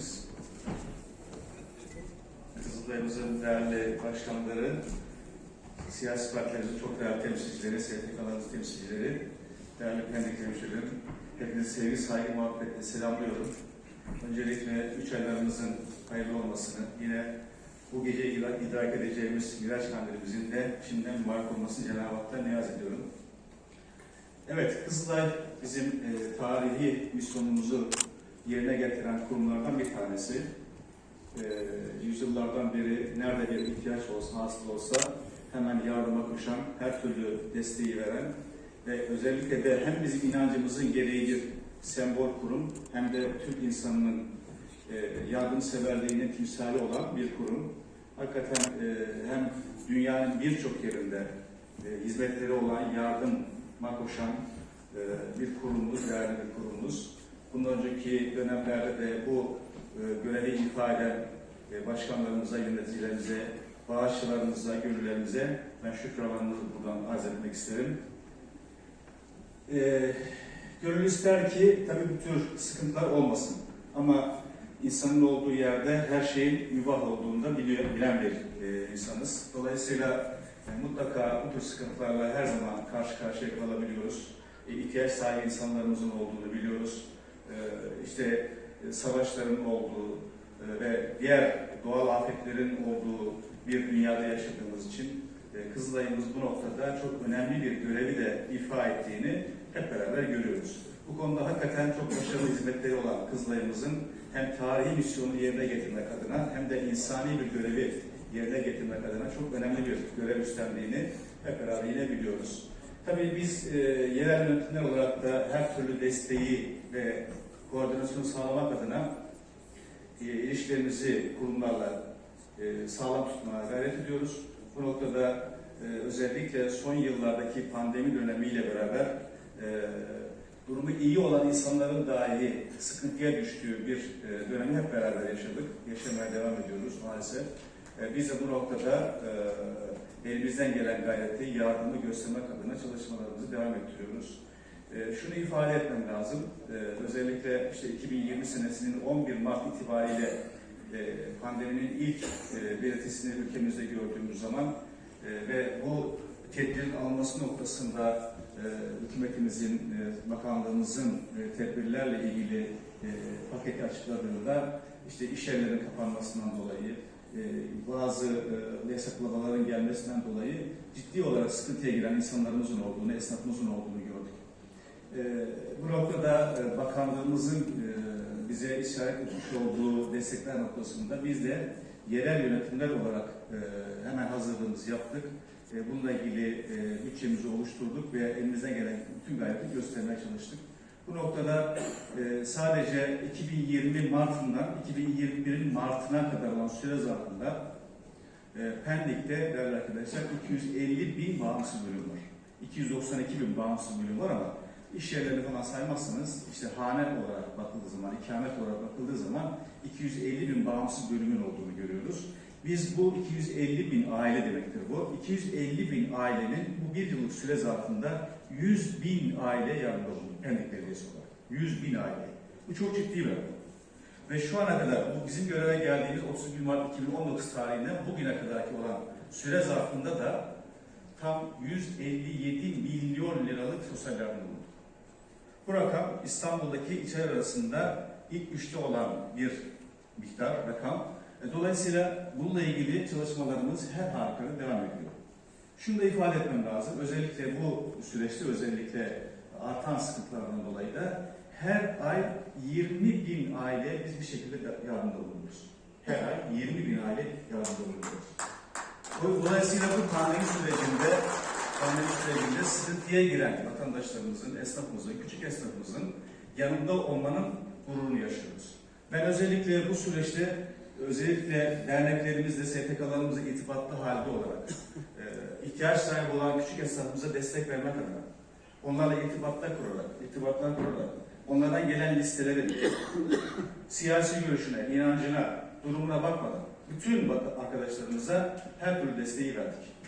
geldiniz. Kızıldayımızın değerli başkanları, siyasi partilerimizin çok değerli temsilcileri, STK'ların temsilcileri, değerli Pendik hemşehrilerim, hepinizi sevgi, saygı, muhabbetle selamlıyorum. Öncelikle üç aylarımızın hayırlı olmasını, yine bu gece idrak edeceğimiz Miraç Kandil'imizin de şimdiden mübarek olmasını Cenab-ı Hak'tan niyaz ediyorum. Evet, Kızılay bizim e, tarihi misyonumuzu yerine getiren kurumlardan bir tanesi. E, yüzyıllardan beri nerede bir ihtiyaç olsa, hasıl olsa hemen yardıma koşan, her türlü desteği veren ve özellikle de hem bizim inancımızın gereği bir sembol kurum hem de Türk insanının e, yardımseverliğinin timsali olan bir kurum. Hakikaten e, hem dünyanın birçok yerinde e, hizmetleri olan yardıma koşan e, bir kurumumuz, değerli bir kurumumuz. Bundan önceki dönemlerde de bu e, görevi ifa eden e, başkanlarımıza, yöneticilerimize, bağışçılarımıza, gönüllerimize ben şükranlarımızı buradan arz etmek isterim. E, gönül ister ki tabii bu tür sıkıntılar olmasın. Ama insanın olduğu yerde her şeyin mübah olduğunu da biliyor, bilen bir e, insanız. Dolayısıyla e, mutlaka bu tür sıkıntılarla her zaman karşı karşıya kalabiliyoruz. E, ihtiyaç sahibi insanlarımızın olduğunu biliyoruz. E, işte e, savaşların olduğu e, ve diğer doğal afetlerin olduğu bir dünyada yaşadığımız için e, Kızılay'ımız bu noktada çok önemli bir görevi de ifa ettiğini hep beraber görüyoruz. Bu konuda hakikaten çok başarılı hizmetleri olan Kızılay'ımızın hem tarihi misyonu yerine getirmek adına hem de insani bir görevi yerine getirmek adına çok önemli bir görev üstlendiğini hep beraber yine biliyoruz. Tabii biz e, yerel yönetimler olarak da her türlü desteği ve koordinasyonu sağlamak adına e, ilişkilerimizi kurumlarla e, sağlam tutmaya gayret ediyoruz. Bu noktada e, özellikle son yıllardaki pandemi dönemiyle beraber durumu iyi olan insanların dahi sıkıntıya düştüğü bir dönemi hep beraber yaşadık. Yaşamaya devam ediyoruz maalesef. Biz de bu noktada elimizden gelen gayreti, yardımı göstermek adına çalışmalarımızı devam ettiriyoruz. E, şunu ifade etmem lazım. E, özellikle işte 2020 senesinin 11 Mart itibariyle e, pandeminin ilk e, belirtisini ülkemizde gördüğümüz zaman e, ve bu tedbirin alınması noktasında e, hükümetimizin, e, bakanlığımızın tedbirlerle ilgili e, paketi açıkladığında işte iş yerlerinin kapanmasından dolayı, bazı e, yasaklamaların gelmesinden dolayı ciddi olarak sıkıntıya giren insanlarımızın olduğunu, esnafımızın olduğunu gördük. E, bu noktada e, bakanlığımızın e, bize işaret etmiş olduğu destekler noktasında biz de yerel yönetimler olarak e, hemen hazırlığımızı yaptık. Bununla ilgili bütçemizi oluşturduk ve elimizden gelen bütün gayreti göstermeye çalıştık. Bu noktada sadece 2020 Mart'ından 2021'in Mart'ına kadar olan süre zarfında Pendik'te değerli arkadaşlar 250 bin bağımsız bölüm var. 292 bin bağımsız bölüm var ama iş yerlerini falan saymazsanız işte hane olarak bakıldığı zaman, ikamet olarak bakıldığı zaman 250 bin bağımsız bölümün olduğunu görüyoruz. Biz bu 250 bin aile demektir bu. 250 bin ailenin bu bir yıllık süre zarfında 100 bin aile yardımcı oldu Pendik Belediyesi olarak. 100 bin aile. Bu çok ciddi bir rakam. Ve şu ana kadar bu bizim göreve geldiğimiz 31 Mart 2019 tarihinden bugüne kadarki olan süre zarfında da tam 157 milyon liralık sosyal yardım oldu. Bu rakam İstanbul'daki ilçeler arasında ilk üçte olan bir miktar, rakam. E, Dolayısıyla bununla ilgili çalışmalarımız her halükarda devam ediyor. Şunu da ifade etmem lazım. Özellikle bu süreçte özellikle artan sıkıntılardan dolayı da her ay 20 bin aile biz bir şekilde yardımda bulunuyoruz. Her ay 20 bin aile yardımda bulunuyoruz. Bu- Dolayısıyla bu pandemi sürecinde pandemi sürecinde sıkıntıya giren vatandaşlarımızın, esnafımızın, küçük esnafımızın yanında olmanın gururunu yaşıyoruz. Ben özellikle bu süreçte özellikle derneklerimizle, STK'larımızla irtibatlı halde olarak e, ihtiyaç sahibi olan küçük esnafımıza destek vermek adına onlarla irtibatlar kurarak, irtibatlar kurarak onlardan gelen listeleri siyasi görüşüne, inancına, durumuna bakmadan bütün arkadaşlarımıza her türlü desteği verdik.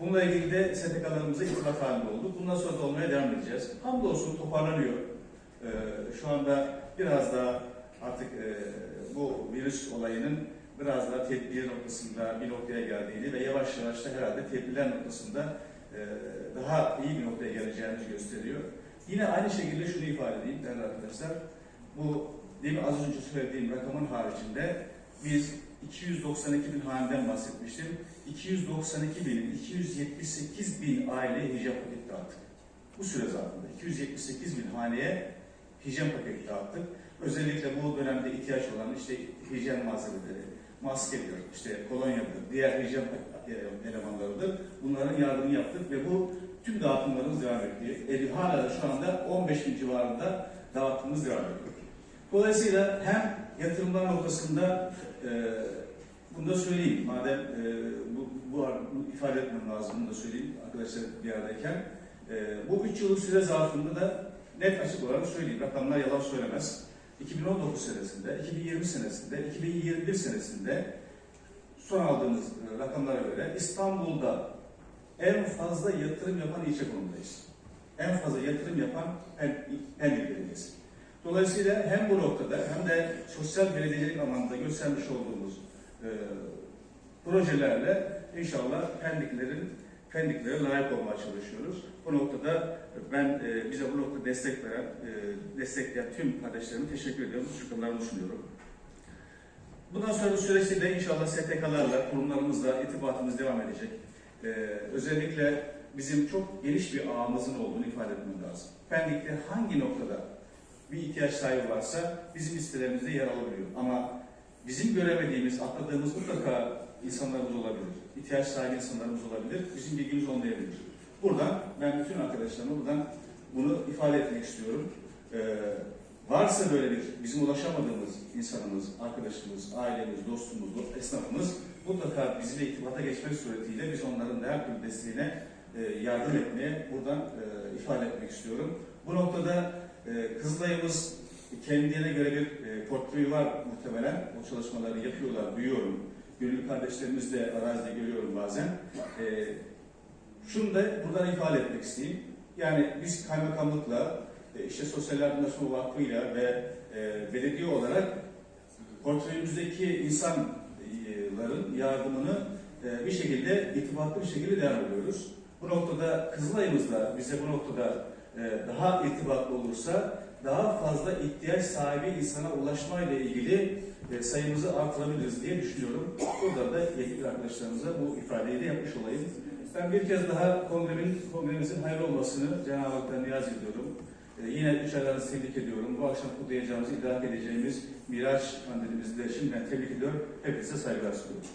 Bununla ilgili de STK'larımıza irtibat halinde olduk. Bundan sonra da olmaya devam edeceğiz. Hamdolsun toparlanıyor. Ee, şu anda biraz daha artık e, bu virüs olayının biraz daha tedbir noktasında bir noktaya geldiğini ve yavaş yavaş da herhalde tedbirler noktasında e, daha iyi bir noktaya geleceğimizi gösteriyor. Yine aynı şekilde şunu ifade edeyim değerli arkadaşlar. Bu değil mi az önce söylediğim rakamın haricinde biz 292 bin haneden bahsetmiştim. 292 bin, 278 bin aile hijyen paketi dağıttık. Bu süre zarfında 278 bin haneye hijyen paketi dağıttık. Özellikle bu dönemde ihtiyaç olan işte hijyen malzemeleri, maskedir, işte kolonyadır, diğer hijyen elemanlarıdır. Bunların yardımını yaptık ve bu tüm dağıtımlarımız devam etti. E, hala da şu anda 15 bin civarında dağıtımımız devam ediyor. Dolayısıyla hem yatırımlar noktasında e, bunu da söyleyeyim. Madem e, bu, bu, bu ifade etmem lazım, bunu da söyleyeyim arkadaşlar bir aradayken. E, bu 3 yıllık süre zarfında da net açık olarak söyleyeyim. Rakamlar yalan söylemez. 2019 senesinde, 2020 senesinde, 2021 senesinde son aldığımız e, rakamlara göre İstanbul'da en fazla yatırım yapan ilçe konumundayız. En fazla yatırım yapan Pendik Belediyesi. Dolayısıyla hem bu noktada hem de sosyal belediyecilik alanında göstermiş olduğumuz e, projelerle inşallah Pendiklerin Pendiklere layık olmaya çalışıyoruz. Bu noktada ben e, bize bu noktada destek veren, e, destekleyen tüm kardeşlerime teşekkür ediyorum. Şükürlerimi sunuyorum. Bundan sonra süreçte de inşallah STK'larla, kurumlarımızla irtibatımız devam edecek. E, özellikle bizim çok geniş bir ağımızın olduğunu ifade etmem lazım. Pendik'te hangi noktada bir ihtiyaç sahibi varsa bizim listelerimizde yer alabiliyor. Ama bizim göremediğimiz, atladığımız mutlaka insanlarımız olabilir. İhtiyaç sahibi insanlarımız olabilir. Bizim bilgimiz olmayabilir. Buradan ben bütün arkadaşlarıma buradan bunu ifade etmek istiyorum. Ee, varsa böyle bir bizim ulaşamadığımız insanımız, arkadaşımız, ailemiz, dostumuz, esnafımız mutlaka bizimle irtibata geçmek suretiyle biz onların da her türlü desteğine e, yardım etmeye buradan e, ifade etmek istiyorum. Bu noktada e, Kızılay'ımız kendine göre bir e, portföyü var muhtemelen. O çalışmaları yapıyorlar, duyuyorum. Gönüllü kardeşlerimiz de arazide görüyorum bazen. E, şunu da buradan ifade etmek isteyeyim. Yani biz kaymakamlıkla, e, işte Sosyal Yardımlaşma Vakfı'yla ve e, belediye olarak portföyümüzdeki insanların yardımını e, bir şekilde irtibatlı bir şekilde devam ediyoruz. Bu noktada Kızılay'ımız da bize bu noktada daha irtibatlı olursa daha fazla ihtiyaç sahibi insana ulaşmayla ilgili e, sayımızı artırabiliriz diye düşünüyorum. Burada da yetkili arkadaşlarımıza bu ifadeyi de yapmış olayım. Ben bir kez daha kongremin, kongremizin hayırlı olmasını Cenab-ı Hak'tan niyaz ediyorum. E, yine üç aylarınızı tebrik ediyorum. Bu akşam kutlayacağımız, idrak edeceğimiz Miraç Kandilimizi de şimdiden tebrik ediyorum. Hepinize saygılar sunuyorum.